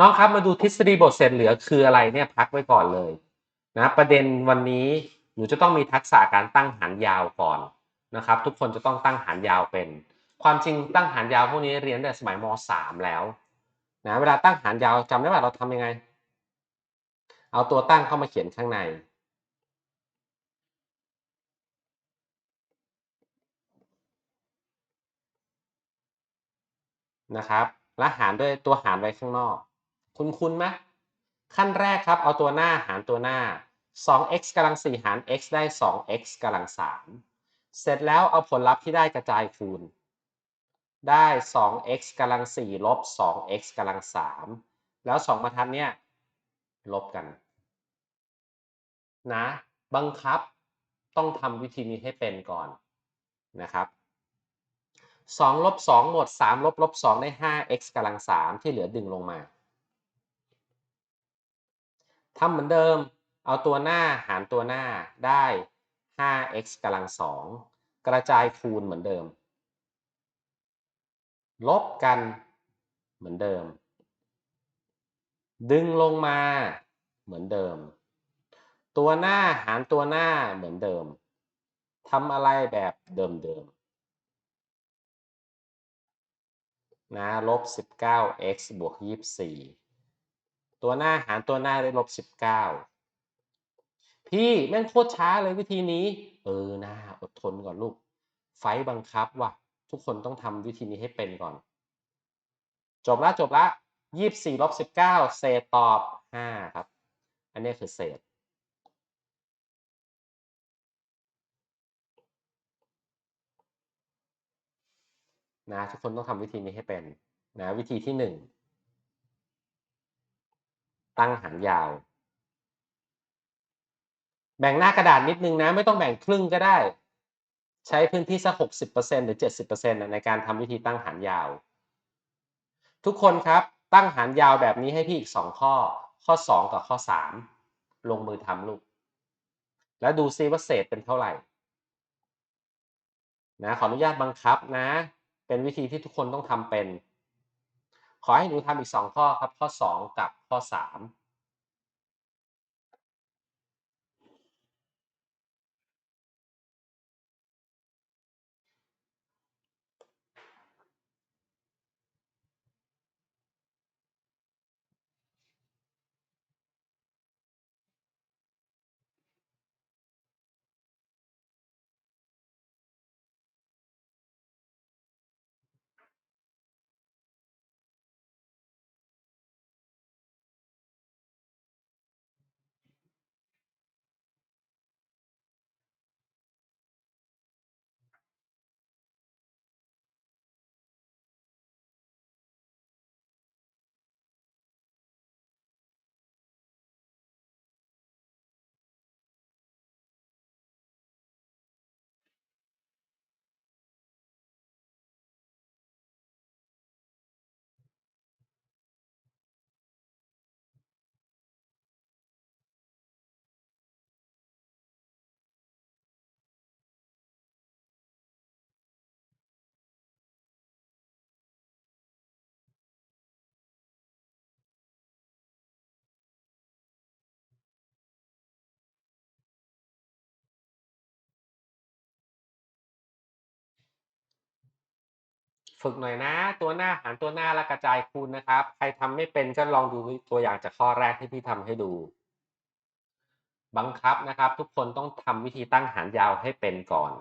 น้องครับมาดูทฤษฎีบทเสร็จเหลือคืออะไรเนี่ยพักไว้ก่อนเลยนะประเด็นวันนี้หนูจะต้องมีทักษะการตั้งหารยาวก่อนนะครับ ทุกคนจะต้องตั้งหารยาวเป็น ความจริงตั้งหารยาวพวกนี้เรียนแต่สมัยม .3 แล้วนะเวลาตั้งหารยาวจำได้ป่ะเราทำยังไง เอาตัวตั้งเข้ามาเขียนข้างในนะครับและหารด้วยตัวหารไว้ข้างนอก คุณคุณไหมขั้นแรกครับ เอาตัวหน้าหารตัวหน้า 2x กำลัง 4 หาร x ได้ 2x กำลัง 3 เสร็จแล้วเอาผลลัพธ์ที่ได้กระจายคูณ ได้ 2x กำลัง 4 ลบ 2x กำลัง 3 แล้ว 2 บรรทัดเนี่ยลบกัน นะ บังคับต้องทำวิธีนี้ให้เป็นก่อนนะครับ2ลบ2หมด 3 ลบลบ2ได้ 5x กำลัง 3 ที่เหลือดึงลงมา ทำเหมือนเดิม เอาตัวหน้าหารตัวหน้าได้ 5x กำลัง2กระจายคูณเหมือนเดิม ลบกันเหมือนเดิม ดึงลงมาเหมือนเดิม ตัวหน้าหารตัวหน้าเหมือนเดิมทำอะไรแบบเดิมๆนะลบ 19x บวก 24 ตัวหน้าหารตัวหน้าได้ลบ19พี่แม่งโคตรช้าเลยวิธีนี้ เออนะอดทนก่อนลูก ไฟบังคับว่ะ ทุกคนต้องทำวิธีนี้ให้เป็นก่อน จบละจบละ24ลบ19เศษตอบ5ครับ อันนี้คือเศษ นะทุกคนต้องทำวิธีนี้ให้เป็น นะ วิธีที่หนึ่ง ตั้งหารยาว แบ่งหน้ากระดาษนิดนึงนะ ไม่ต้องแบ่งครึ่งก็ได้ ใช้พื้นที่สักหกสิบเปอร์เซ็นหรือเจ็ดสิบเปอร์เซ็นต์ในการทำวิธีตั้งหารยาว ทุกคนครับตั้งหารยาวแบบนี้ให้พี่อีกสองข้อ ข้อสองกับข้อสามลงมือทำลูก แล้วดูซิว่าเศษเป็นเท่าไหร่นะขออนุญาตบังคับนะ เป็นวิธีที่ทุกคนต้องทำเป็น ขอให้หนูทำอีก 2 ข้อครับ ข้อ 2 กับข้อ 3 ฝึกหน่อยนะ ตัวหน้าหารตัวหน้าและกระจายคูณนะครับ ใครทำไม่เป็นก็ลองดูตัวอย่างจากข้อแรกที่พี่ทำให้ดู บังคับนะครับ ทุกคนต้องทำวิธีตั้งหารยาวให้เป็นก่อน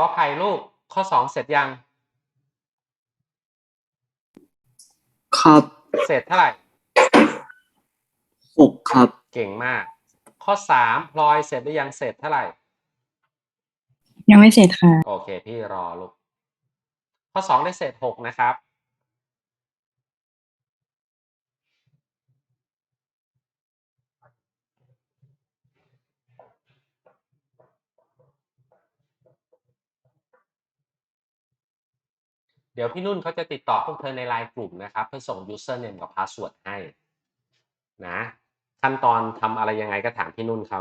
ก็ภัยลูกข้อสองเสร็จยัง ครับเสร็จเท่าไหร่หกครับ เก่งมาก ข้อสามพลอยเสร็จหรือยังเสร็จเท่าไหร่ ยังไม่เสร็จค่ะ โอเค พี่รอลูก ข้อสองได้เศษหกนะครับ ดี๋ยวพี่นุ่นเขาจะติดต่อพวกเธอในไลน์กลุ่มนะครับ เพื่อส่ง username กับ password ให้ นะ ขั้นตอนทำอะไรยังไงก็ถามพี่นุ่นเขา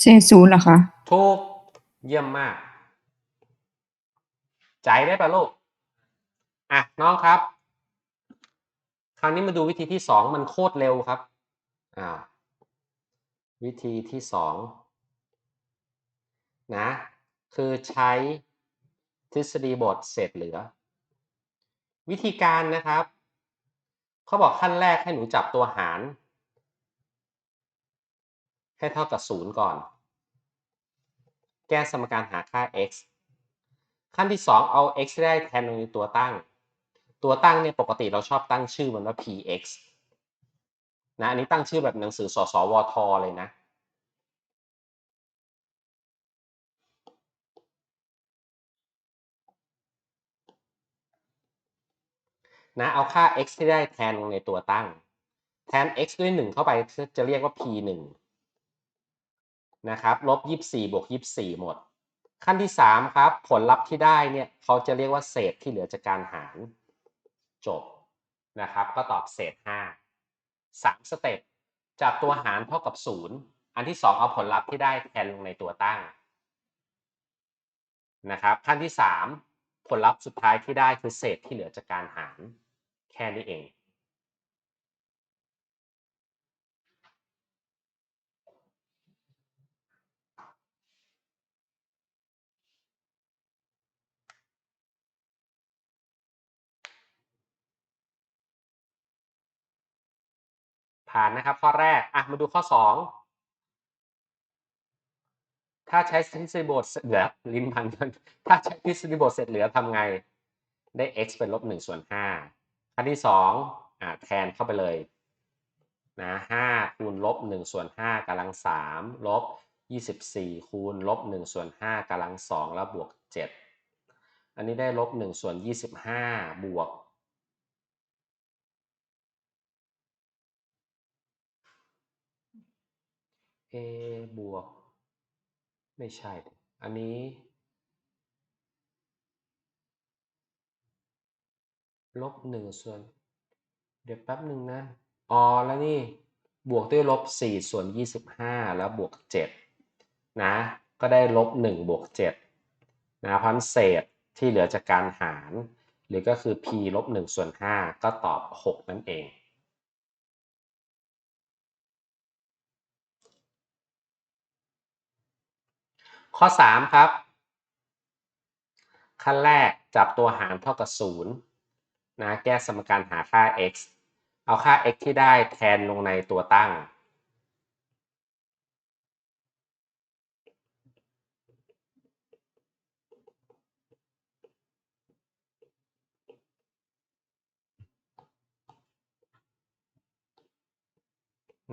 เศษศูนย์เหรอคะทุกเยี่ยมมาก ใจได้ปะลูก อะ น้องครับ คราวนี้มาดูวิธีที่สองมันโคตรเร็วครับอ่าวิธีที่สองนะ คือใช้ทฤษฎีบทเศษเหลือ วิธีการนะครับ เขาบอกขั้นแรกให้หนูจับตัวหาร ให้เท่ากับศูนย์ก่อน แก้สมการหาค่า x ขั้นที่ 2 เอา x ได้แทนลงในตัวตั้ง ตัวตั้งเนี่ยปกติเราชอบตั้งชื่อมันว่า px นะอันนี้ตั้งชื่อแบบหนังสือสสวทเลยนะ นะเอาค่า x ที่ได้แทนลงในตัวตั้ง แทน x ด้วย 1 เข้าไปจะเรียกว่า p 1 นะครับลบ 24บวก24 หมด ขั้นที่ 3 ครับ ผลลัพธ์ที่ได้เนี่ยเขาจะเรียกว่าเศษที่เหลือจากการหารจบนะครับ ก็ตอบเศษ 5 3 สเต็ปจับตัวหารเท่ากับ 0 อันที่ 2 เอาผลลัพธ์ที่ได้แทนลงในตัวตั้งนะครับ ขั้นที่ 3 ผลลัพธ์สุดท้ายที่ได้คือเศษที่เหลือจากการหาร แค่นี้เอง ผ่านนะครับข้อแรก อะ มาดูข้อ 2 ถ้าใช้ทฤษฎีบทเหลือลิ้นพันถ้าใช้ทฤษฎีบทเสร็จเหลือทำไง ได้ x เป็นลบ1ส่วน5ขั้นที่ 2 อะแทนเข้าไปเลยนะ5คูณลบ1ส่วน5กำลัง3ลบ24 คูณลบ1ส่วน5กำลัง2แล้วบวก 7 อันนี้ได้ลบ1ส่วน25 บวก a บวก ไม่ใช่ อันนี้ ลบหนึ่งส่วน เดี๋ยวแป๊บหนึ่งนะ อ๋อ แล้วนี่ บวกด้วยลบสี่ส่วนยี่สิบห้าแล้วบวกเจ็ดนะ ก็ได้ลบหนึ่งบวกเจ็ดนะพันเศษที่เหลือจากการหาร หรือก็คือ p ลบหนึ่งส่วนห้าก็ตอบหกนั่นเอง ข้อ 3 ครับ ขั้นแรกจับตัวหารเท่ากับ 0 นะ แก้สมการหาค่า x เอาค่า x ที่ได้แทนลงในตัวตั้ง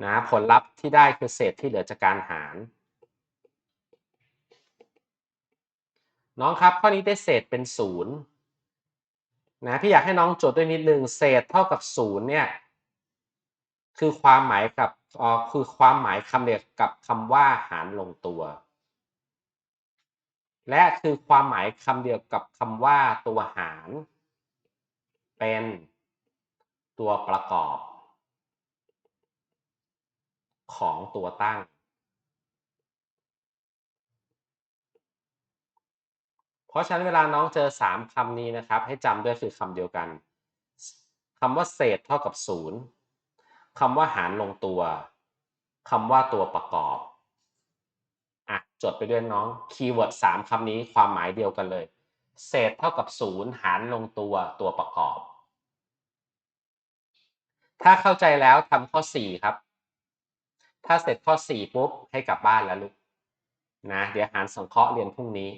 นะ ผลลัพธ์ที่ได้คือเศษที่เหลือจากการหาร น้องครับข้อนี้ได้เศษเป็นศูนย์นะพี่อยากให้น้องจดด้วยนิดนึงเศษเท่ากับศูนย์เนี่ยคือความหมายกับอ่อคือความหมายคำเดียวกับคำว่าหารลงตัว และคือความหมายคำเดียวกับคำว่าตัวหาร เป็นตัวประกอบ ของตัวตั้ง เพ ราะฉะนั้นเวลาน้องเจอ 3คำนี้นะครับ ให้จำด้วยคือคำเดียวกันคำว่าเศษเท่ากับ0คำว่าหารลงตัวคำว่าตัวประกอบอะจดไปด้วยน้องคีย์เวิร์ด3คำนี้ความหมายเดียวกันเลย เศษเท่ากับ0หารลงตัวตัวประกอบ ถ้าเข้าใจแล้วทำข้อ4ครับ ถ้าเสร็จข้อ4ปุ๊บให้กลับบ้านแล้วลูกนะเดี๋ยวหารสังเคราะห์เรียนพรุ่งนี้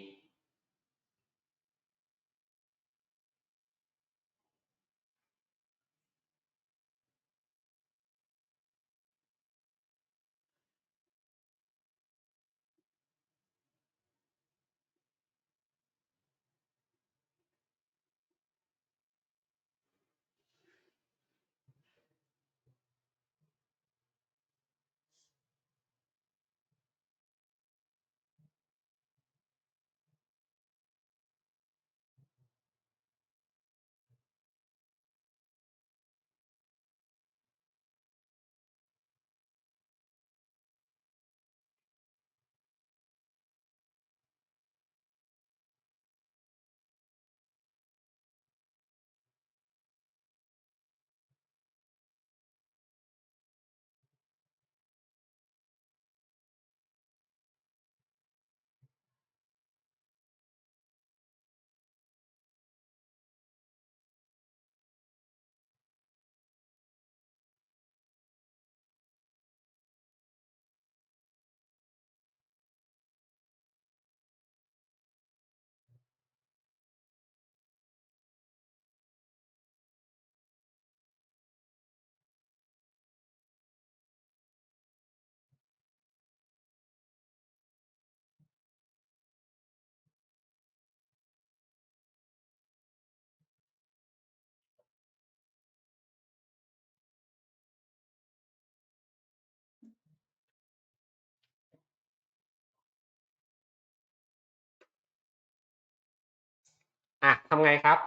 อะทำไงครับ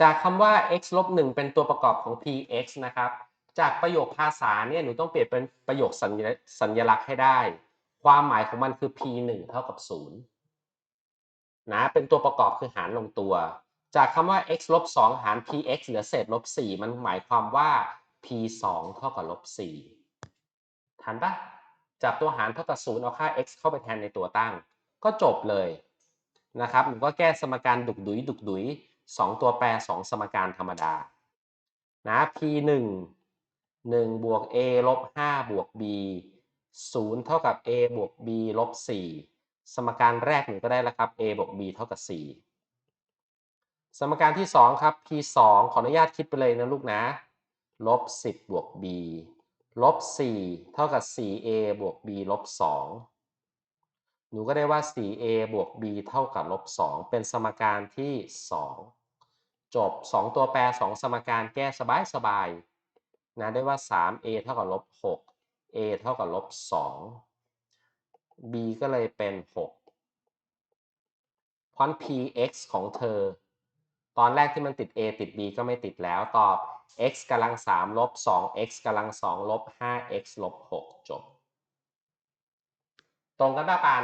จากคำว่า x ลบ1เป็นตัวประกอบของ px นะครับ จากประโยคภาษาเนี่ยหนูต้องเปลี่ยนเป็นประโยคสัญสัญลักษณ์ให้ได้ ความหมายของมันคือ p 1เท่ากับ 0 นะ เป็นตัวประกอบคือหารลงตัว จากคำว่า x ลบ2หาร px เหลือเศษลบ4มันหมายความว่า p 2เท่ากับลบ4ทันปะจับตัวหารเท่ากับ0เอาค่า x เข้าไปแทนในตัวตั้ง ก็จบเลย นะครับหนูก็แก้สมการดุกดุยดุกดุยสองตัวแปรสองสมการธรรมดานะ p 1 1บวก a ลบ5บวก b 0เท่ากับ a บวก b ลบ4สมการแรกหนูก็ได้แล้วครับ a บวก b เท่ากับ4สมการที่ 2 ครับ p 2ขออนุญาตคิดไปเลยนะลูกนะลบ10บวก b ลบ4เท่ากับ 4a บวก b ลบ2 หนูก็ได้ว่า 4a บวก b เท่ากับลบ 2 เป็นสมการที่ 2 จบ 2 ตัวแปร 2 สมการแก้สบายสบายๆนะได้ว่า 3a เท่ากับลบ 6 a เท่ากับลบ 2 b ก็เลยเป็น 6พราะ px ของเธอ ตอนแรกที่มันติด a ติด b ก็ไม่ติดแล้วตอบ x กำลัง3ลบ 2x กำลัง2ลบ 5x ลบ 6 จบ ตรงกันป่ะปาน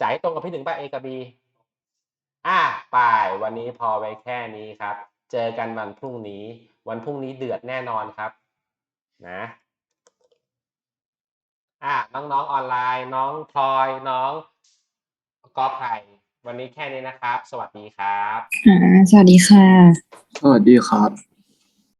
จ่ายตรงกับพี่หนึ่งป่ะ A กับ B อะไปวันนี้พอไว้แค่นี้ครับ เจอกันวันพรุ่งนี้ วันพรุ่งนี้เดือดแน่นอนครับ นะอะน้องๆออนไลน์ น้องพลอยน้องกอไผ่วันนี้แค่นี้นะครับ สวัสดีครับ อ่า สวัสดีค่ะ สวัสดีครับ